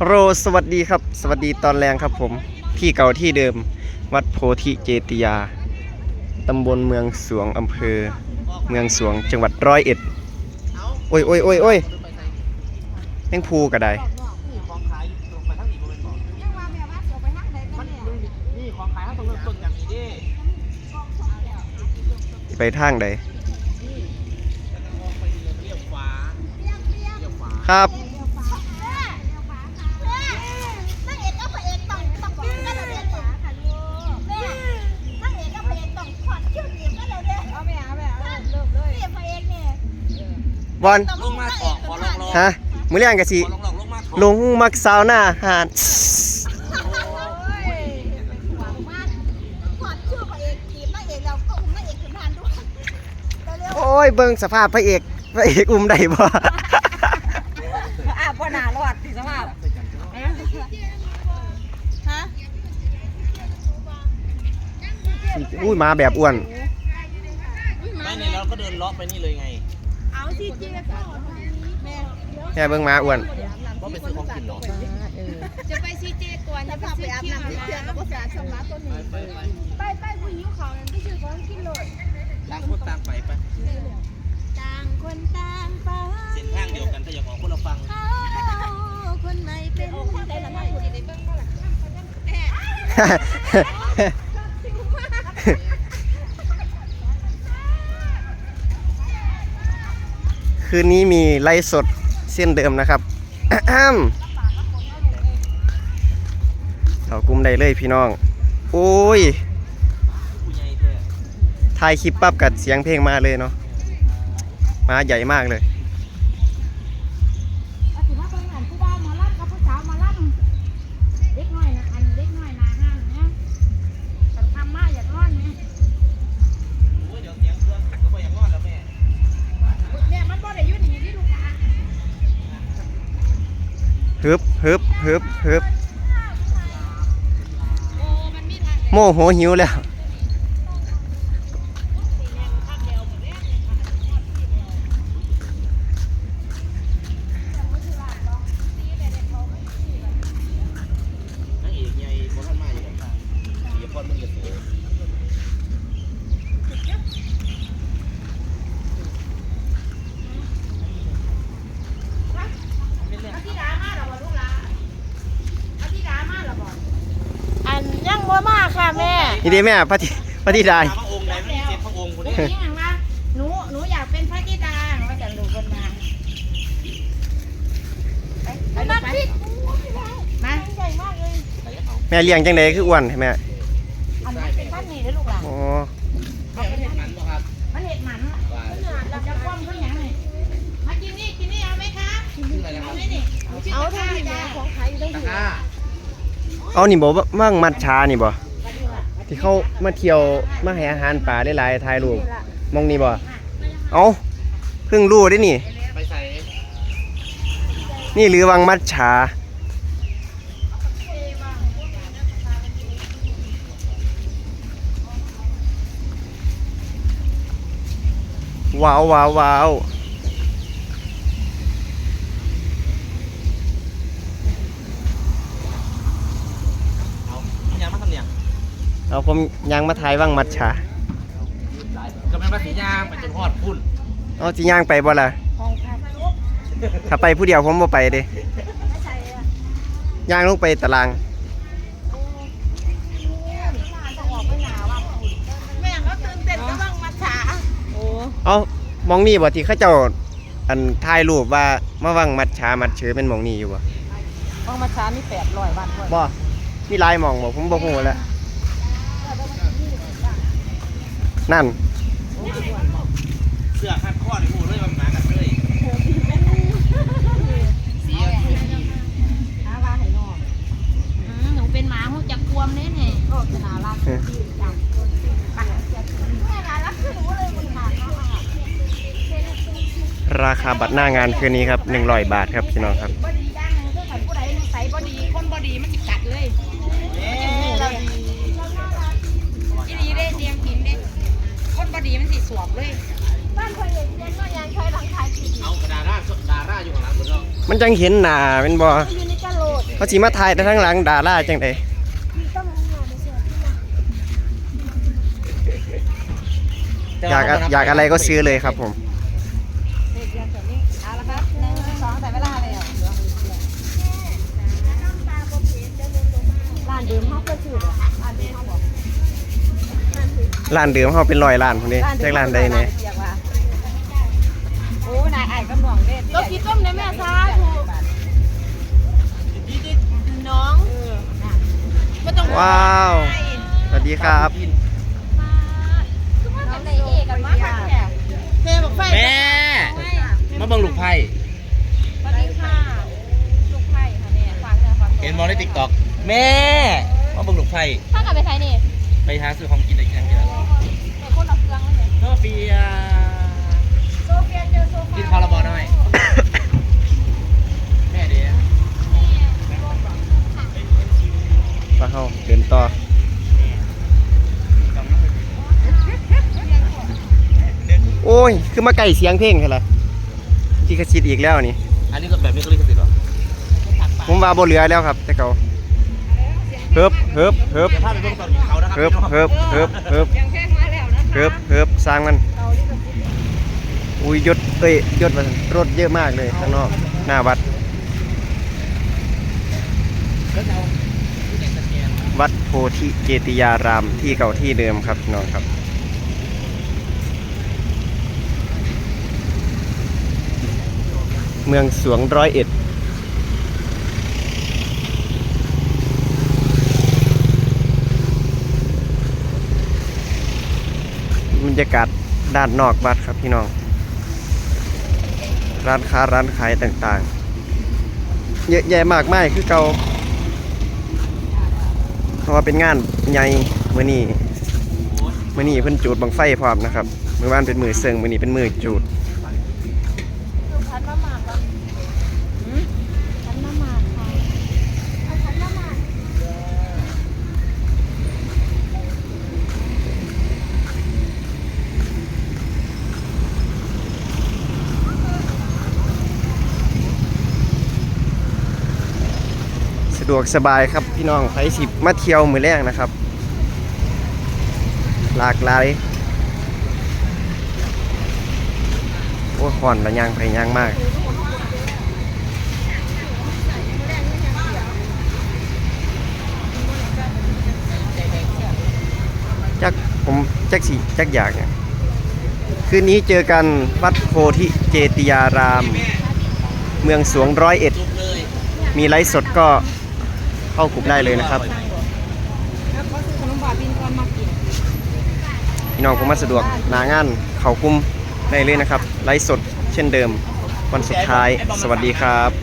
โรสวัสดีครับ สวัสดีตอนแรงครับผม ที่เก่าที่เดิม วัดโพธิเจติยา ตำบลเมืองสวงอำเภอ เมืองสวงจังหวัดร้อยเอ็ด โอ้ยโอ้ยโอ้ยโอ้ยแมงภูกระไดไปทางใดกัมัน บอลลงมาขอขอลองลองฮะมือเลี้ยงกะสิขอลองลองลงมาขอลงมักสาวหน้าหาดโอ้ยหวังมากขอดคิ้วพระเอกหนีบนางเอกแล้วก็อุ้มนางเอกขึ้นทานด้วยเร็วโอ้ยเบิ่งสภาพพระเอกพระเอกอุ้มได้บ่ๆอะบ่น่ารอดสิสภาพฮะอุ้ยมาแบบอ้วนไม่เนี่ยเราก็เดินเลาะไปนี่เลยไง แม่แค่เบิ่งมาอ้วนว่าไปซื้อของกินเหรอจะไปซีเจก่อนจะไปซื้อคิวนะเพื่อนกับภาษาสำลักต้นนี้ไปไปไปไปผู้หญิงเขานั่นไปซื้อของกินเลยต่างคนต่างไปไปต่างคนต่างไปเส้นทางเดียวกันแต่อย่าของคนละฟังเขาคนไหนเป็นคนใดละไม่สิได้เบิ่งบ่ล่ะแม่ คืนนี้มีไลฟ์สดเส้นเดิมนะครับเอากุ้มได้เลยพี่น้อง โอ้ยผู้ใหญ่แท้ถ่ายคลิปปั๊บกับเสียงเพลงมาเลยเนาะมาใหญ่มากเลย ฮึบฮึบฮึบฮึบโอ้มันมีทางโมโหหิวแล้ว นางเอกใหญ่บ่ทันมาอยู่หรอกเดี๋ยวพอดมึงจะโต อาทิดามาแล้วบ่ลูกหลานอาทิดามาแล้วบ่อันยังบ่มาค่ะ แม่นี่ดีแม่พระธิพระธิดา พระองค์ไหนไม่เจ็ดพระองค์คนหนูนี้ยังว่าหนูหนูอยากเป็นพระธิดาว่าจะดูคนมาไปไปพี่มาใหญ่มากเลยไหนเอาแม่เลี้ยงจังไดคืออ้วนใช่ไหมอันนี้เป็นท่านนี่นะลูกหลานอ๋อแม่ไม่เห็นมันบ่ครับมันเห็ดหมันว่าเราจะคว่ำเขาอย่างไรมากินนี่กินนี่เอาไหมคะชื่ออะไรนะคเอารับไหมนี่เอาเท่าที่แม่ของขายอยู่ตรงตะนี้กร้าเอานี่บอกว่างมัดชานี่บ่ ที่เขามาเที่ยวมาให้อาหารป่าหลายๆถ่ายรูปมองนี่บ่เอาเพิ่งรู้ได้นี่ ไปใส่นี่หรือวังมัดฉาว้าวว้าวว้าว เอายางมาทำเนี่ย เอาผมยังมาถ่ายวังมัดฉาก็แม่นว่าสียางไปจนฮอดพุ่นเอาสิย่างไปบ่ล่ะของขายลูกถ้าไปผู้เดียวผมบ่ไปเด้ไม่ใช่อะย่างลงไปตารางแม่ก็ตื่นเต้นก็ต้องมาช้าโอ้เอามองนี่บ่ที่เขาเจ้าอันถ่ายรูปว่ามาวังมัดฉามัดเชือเป็นหมองนี่อยู่บ่ต้องมาช้ามีแปดร้อยวันด้วยบ่มีหลายหมองบ่ผมบ่ฮู้แหล้ว นั่น เสื้อคาดข้อในหมู่เลยมันมากันเลยสีหาว่าให้นอกหนูเป็นหมาหูจักกวมเนี่ยนี่โอ้จะน่ารักดีจังปั่นเสียแม่น่ารักคือหนูเลยมึงขาดเนาะราคาบัตรหน้างานคืนนี้ครับ100บาทครับพี่น้องครับ บดีมันสิสวบเลยบ้านเคยเห็นเรียนว่ายังใช้หลังคายสีเอากระดาษดาร่าอยู่ข้างหลังบนเรามันจังเห็นหน้าเป็นบ่อยู่ในกะโหลดเขาสิมาถ่ายแต่ทั้งหลังดาราจังไดอยากอะอยากอะไรก็ซื้อเลยครับผมเอาละครับหนึ่งสองแต่เวลาเลยอะร้านเดิมเขาก็ชื่อ ร้านเดิมเขาเป็นร้อยร้านพวกนี้จากร้านใดเนี่ยโอ้นายไอ้ก็หน่วงเด็ดก็คิดต้มในแม่ซาถูกน้องไม่ต้องว้าวสวัสดีครับคือว่าแต่ในเอกกันมากแค่เทบอกไฟแม่มาเบิ่งลูกไพ่สวัสดีค่ะลูกไผ่ค่ะเนี่ยฟังเลยฟังเห็นมองในติ๊กต็อกแม่มาเบิ่งลูกไพ่ถ้ากลับไปไทยนี่ไปหาซื้อของกินอะไร เลยโซเฟียโซเฟียเจอโซฟากินคาราบอลหน่อย แม่เดียมาเข้าเดินต่อโอ้ย คือมาไก่เสียงเพลงใช่ละที่กระชิดอีกแล้วนี่ อันนี้ก็แบบนี้ก็ลิขสิทธิ์เหรอผมว่าบ่เหลือแล้วครับ แต่เขาเฮิบเฮิบเฮิบเดี๋ยวพาไปเบิ่งตอนกินเขานะครับเฮิบเฮิบเฮิบเฮิบ เฮิบเฮิบสร้างมัน อุ้ยยศเอ้ยยศมันรถเยอะมากเลยข้างนอก หน้าวัด วัดโพธิเจติยารามที่เก่าที่เดิมครับพี่น้องครับเมืองสวงร้อยเอ็ด รรยากาศด้านนอกวัดครับพี่น้อง ร้านค้าร้านขายต่างๆ เยอะแยะมากมายคือเก่าเพราะว่าเป็นงานใหญ่เมื่อนี้เมื่อนี้เพิ่นจูดบังไฟพร้อมนะครับ มื้อวานเป็นมือเซิงมื้อนี้เป็นมือจูด คือพันมะหมากกันพันมะหมากค่ะเอาพันมะหมาก สะดวกสบายครับพี่น้องไปสิบมาเที่ยวมือแรกนะครับ หลากหลายโอ้ห่อนละยางไปยางมากจักผมจักสีจักอยากเนี่ยคืนนี้เจอกันวัดโพธิเจติยาราม เมืองสวงร้อยเอ็ด มีไลฟ์สดก็ เข้ากลุ่มได้เลยนะครับ แล้วก็ซื้อขนมบาบินก่อนมากินพี่น้องผมมาสะดวกหนางานเขากลุ่มได้เลยนะครับ ไลฟ์สดเช่นเดิม วันสุดท้าย สวัสดีครับ